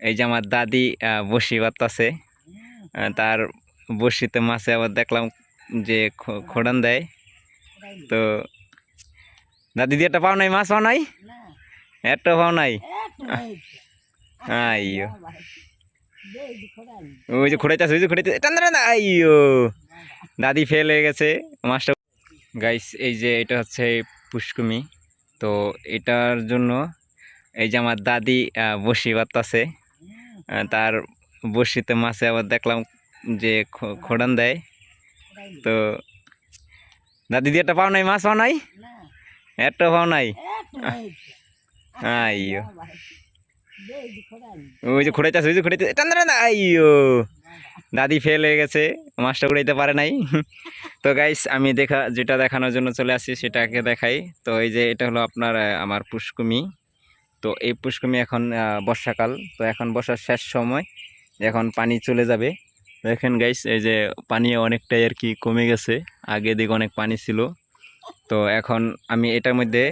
এই যে আমার দাদি বসি বাতাছে তার বসিতে মাছে আবার দেখলাম যে খোড়ান দেয়। তো দাদি দিয়ে একটা পাও নাই মাছ পাও নাই? একটা পাও নাই? আইয়ো। ওই যে খোড়াইতেছে ওই যে টান, আইয়ো। দাদি ফেল হয়ে গেছে মাছটা। গাইস এই যে এটা হচ্ছে পুষ্কুমি। তো এটার জন্য এই যে আমার দাদি বসি বাতাছে তার বসিতে মাছে আবার দেখলাম যে খোড়ান দেয়। তো দাদি দিয়ে একটা পাও নাই? মাছ পাও নাই? একটা পাও নাই? আইয়ো। ওই যে খোড়াইতেছে ওই যে খোড়াইতেছে। টান টান, আইয়ো। দাদি ফেল হয়ে গেছে মাছটা উড়াইতে পারে নাই। তো গাইস আমি দেখা যেটা দেখানোর জন্য চলে আসি সেটাকে দেখাই। তো এই যে এটা হলো আপনার আমার পুষ্কুমি। তো এই পুষ্কুমি এখন বর্ষাকাল। তো এখন বর্ষার শেষ সময়, এখন পানি চলে যাবে। দেখেন গাইস এই যে পানি অনেকটাই আর কি কমে গেছে। আগে দিকে অনেক পানি ছিল। তো এখন আমি এটার মধ্যে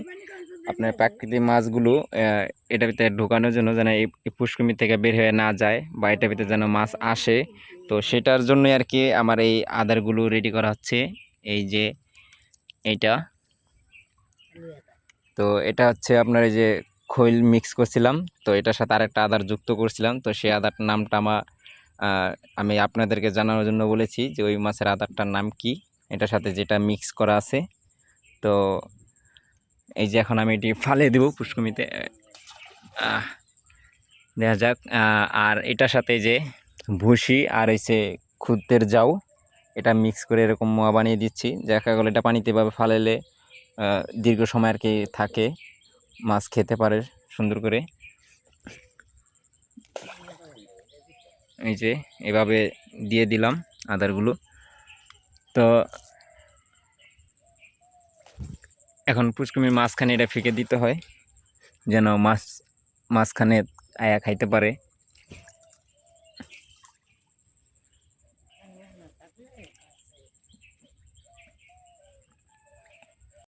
আপনার প্রাকৃতিক মাছগুলো এটার ভিতরে ঢোকানোর জন্য যেন এই এই পুষ্কুমি থেকে বের হয়ে না যায় বা এটার ভিতরে যেন মাছ আসে। তো সেটার জন্যই আর কি আমার এই আদারগুলো রেডি করা হচ্ছে। এই যে এইটা। তো এটা হচ্ছে আপনার এই যে খৈল মিক্স করছিলাম। তো এটার সাথে আরেকটা আদার যুক্ত করছিলাম। তো সেই আদারটার নামটা আমার আমি আপনাদেরকে জানানোর জন্য বলেছি যে ওই মাছের আদারটার নাম কি। এটার সাথে যেটা মিক্স করা আছে। তো এই যে এখন আমি এটি ফালে দেবো পুষ্কমিতে। দেখা যাক। আর এটার সাথে যে ভুসি আর এই হচ্ছে খুদ্দের যাও এটা মিক্স করে এরকম মোয়া বানিয়ে দিচ্ছি। দেখা গেলো এটা পানিতে এভাবে ফালাইলে আহ, দীর্ঘ সময় আর কি থাকে। মাছ খেতে পারে সুন্দর করে। এই যে এভাবে দিয়ে দিলাম আদারগুলো। তো এখন পুষ্কমির মাঝখানে এটা ফেঁকে দিতে হয়, যেন মাছ মাঝখানে আয়া খাইতে পারে।